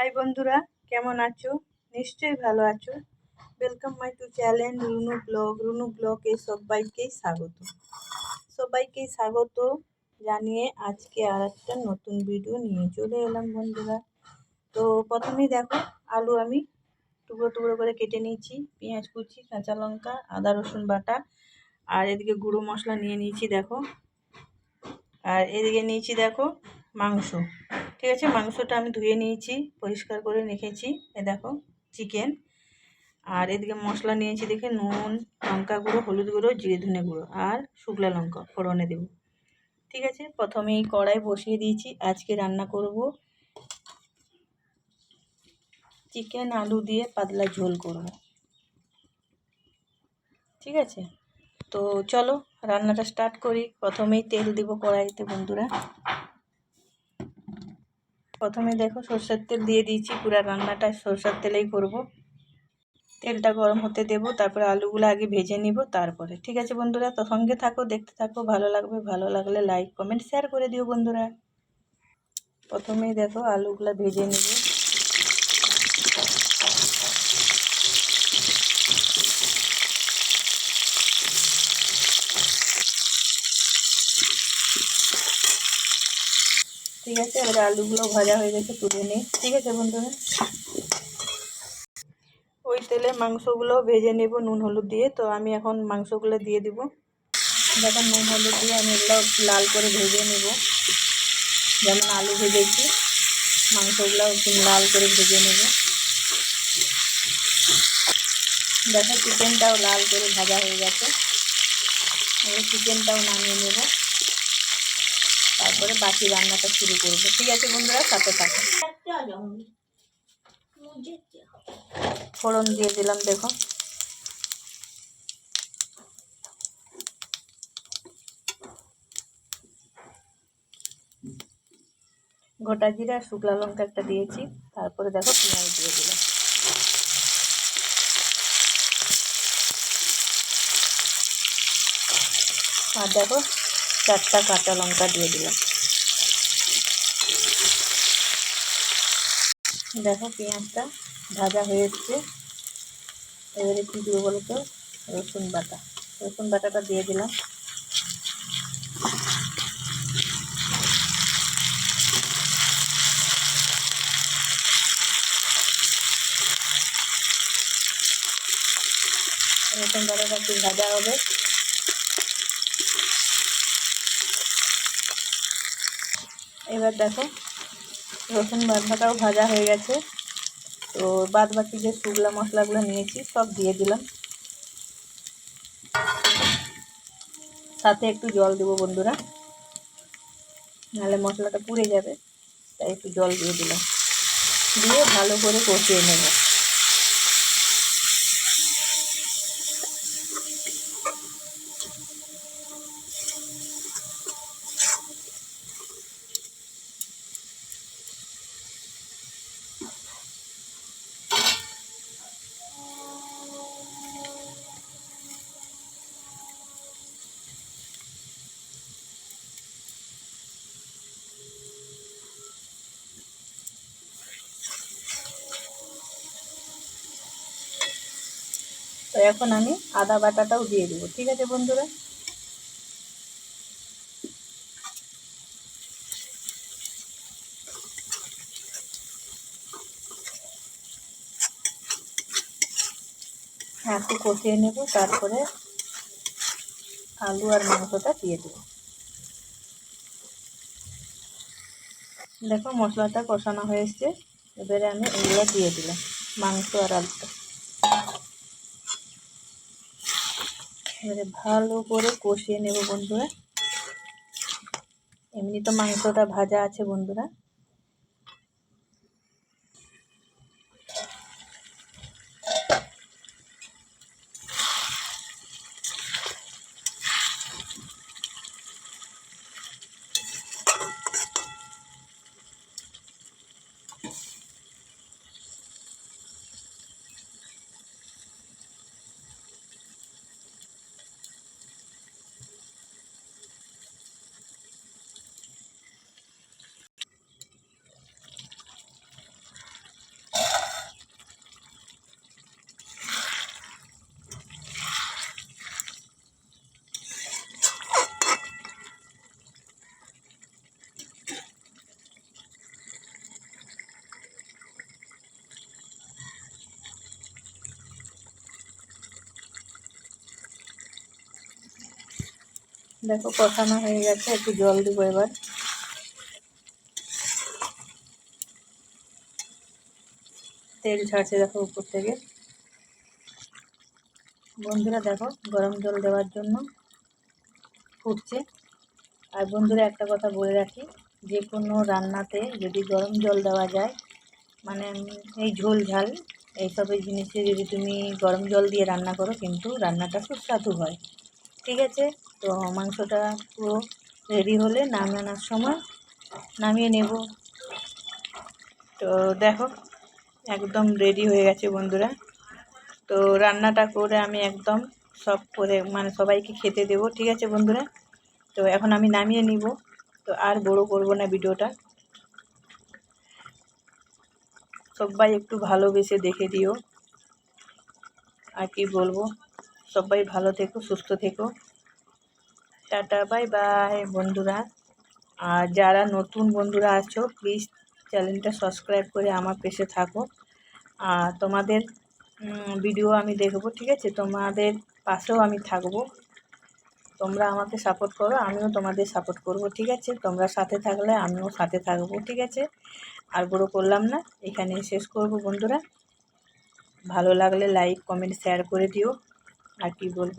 High বন্ধুরা, কেমন আছো? নিশ্চয়ই ভালো আছো। Welcome my to channel Runu blog Runu ব্লগে সবাইকেই স্বাগত। সবাইকেই স্বাগত জানিয়ে আজকে আর একটা নতুন ভিডিও নিয়ে চলে এলাম বন্ধুরা। তো প্রথমেই দেখো, আলু আমি টুকরো টুকরো করে কেটে নিয়েছি। পেঁয়াজ কুচি, কাঁচা লঙ্কা, আদা, রসুন বাটা, আর এদিকে গুঁড়ো মশলা নিয়ে নিয়েছি দেখো। আর এদিকে নিয়েছি দেখো মাংস। ঠিক আছে, মাংসটা আমি ধুয়ে নিয়েছি, পরিষ্কার করে রেখেছি। এ দেখো, চিকেন। আর এদিকে মশলা নিয়েছি, দেখে নুন, লঙ্কা গুঁড়ো, হলুদ গুঁড়ো, জিরে ধনে গুঁড়ো আর শুকলা লঙ্কা, ফোড়নে দেবো। ঠিক আছে, প্রথমেই কড়াই বসিয়ে দিয়েছি, আজকে রান্না করব চিকেন আলু দিয়ে পাতলা ঝোল করব। ঠিক আছে? তো চলো, রান্নাটা স্টার্ট করি। প্রথমেই তেল দিব কড়াইতে, বন্ধুরা। প্রথমে দেখো সর্ষের তেল দিয়ে দিয়েছি, পুরা রান্নাটা সর্ষের তেলেই করব। তেলটা গরম হতে দেব, তারপরে আলুগুলো আগে ভেজে নিব, তারপরে। ঠিক আছে বন্ধুরা, তো সঙ্গে থাকো, দেখতে থাকো, ভালো লাগবে, ভালো লাগলে লাইক কমেন্ট শেয়ার করে দিও বন্ধুরা। প্রথমেই দেখো আলুগুলো ভেজে নেব। ঠিক আছে, এবারে আলুগুলো ভাজা হয়ে গেছে, তুলে নিই। ঠিক আছে, বন্ধুরা? ওই তেলে মাংসগুলো ভেজে নেব নুন হলুদ দিয়ে। তো আমি এখন মাংসগুলো দিয়ে দিব। দেখুন নুন হলুদ দিয়ে আমি এগুলো লাল করে ভেজে নেব। যেমন আলু ভেজেছি, মাংসগুলো লাল করে ভেজে নেব। দেখো, চিকেনটাও লাল করে ভাজা হয়ে গেছে। চিকেনটাও নামিয়ে নেব। তারপরে বাকি রান্নাটা শুরু করব। ঠিক আছে বন্ধুরা সাথে থাকো ফোড়ন দিয়ে দিলাম দেখো। গোটা জিরা শুকলা লঙ্কা একটা দিয়েছি। তারপরে দেখো পেঁয়াজ দিয়ে দিলাম। আর দেখো চারটা কাঁচা লঙ্কা দিয়ে দিলাম। দেখো পেঁয়াজটা ভাজা হয়ে হয়েছে এবারে কী দেবো বলো তো রসুন বাটা। রসুন বাটাটা দিয়ে দিলাম। রসুন বাটাটা একটু ভাজা হবে। এবার দেখো, রসুন বাদবাটাও ভাজা হয়ে গেছে। তো বাদ বাকি যে শুকলা মশলাগুলো নিয়েছি, সব দিয়ে দিলাম। সাথে একটু জল দেবো বন্ধুরা, নাহলে মশলাটা পুড়ে যাবে, তাই একটু জল দিয়ে দিলাম। দিয়ে ভালো করে কষিয়ে নেব। তো এখন আমি আদা বাটাটাও দিয়ে দেবো। ঠিক আছে বন্ধুরা? একটু কষিয়ে নেব, তারপরে আলু আর মাংসটা দিয়ে দেবো। দেখো মশলাটা কষানো হয়ে এসছে। এবারে আমি এগুলো দিয়ে দিলাম, মাংস আর আলুটা। এবারে ভালো করে কষিয়ে নেব বন্ধুরা। এমনি তো মাংসটা ভাজা আছে বন্ধুরা। দেখো কষানো হয়ে গেছে, একটু জল দেবো এবার। তেল ছাড়ছে দেখো উপর থেকে। বন্ধুরা দেখো, গরম জল দেওয়ার জন্য ফুটছে। আর বন্ধুরা একটা কথা বলে রাখি, যে কোনো রান্নাতে যদি গরম জল দেওয়া যায় মানে এই ঝোল ঝাল এইসবের জিনিসে যদি তুমি গরম জল দিয়ে রান্না করো, কিন্তু রান্নাটা সুস্বাদু হয়। ঠিক আছে? তো মাংসটা পুরো রেডি হলে নামানোর সময় নামিয়ে নেব। তো দেখো, একদম রেডি হয়ে গেছে বন্ধুরা। তো রান্নাটা করে আমি একদম সব করে মানে সবাইকে খেতে দেবো, ঠিক আছে বন্ধুরা? তো এখন আমি নামিয়ে নিব। তো আর বড় করব না ভিডিওটা। সবাই একটু ভালোবেসে দেখে দিও। আর কি বলব? সবাই ভালো থেকো, সুস্থ থেকো। টাটা বাই বাই বন্ধুরা। আর যারা নতুন বন্ধুরা আছো প্লিজ চ্যানেলটা সাবস্ক্রাইব করে আমার পেশে থাকো। আর তোমাদের ভিডিও আমি দেখব, ঠিক আছে? তোমাদের পাশেও আমি থাকব। তোমরা আমাকে সাপোর্ট করো, আমিও তোমাদের সাপোর্ট করব, ঠিক আছে? তোমরা সাথে থাকলে আমিও সাথে থাকব, ঠিক আছে? আর বড়ো করলাম না এখানে শেষ করব বন্ধুরা। ভালো লাগলে লাইক কমেন্ট শেয়ার করে দিও। আর কি বলব?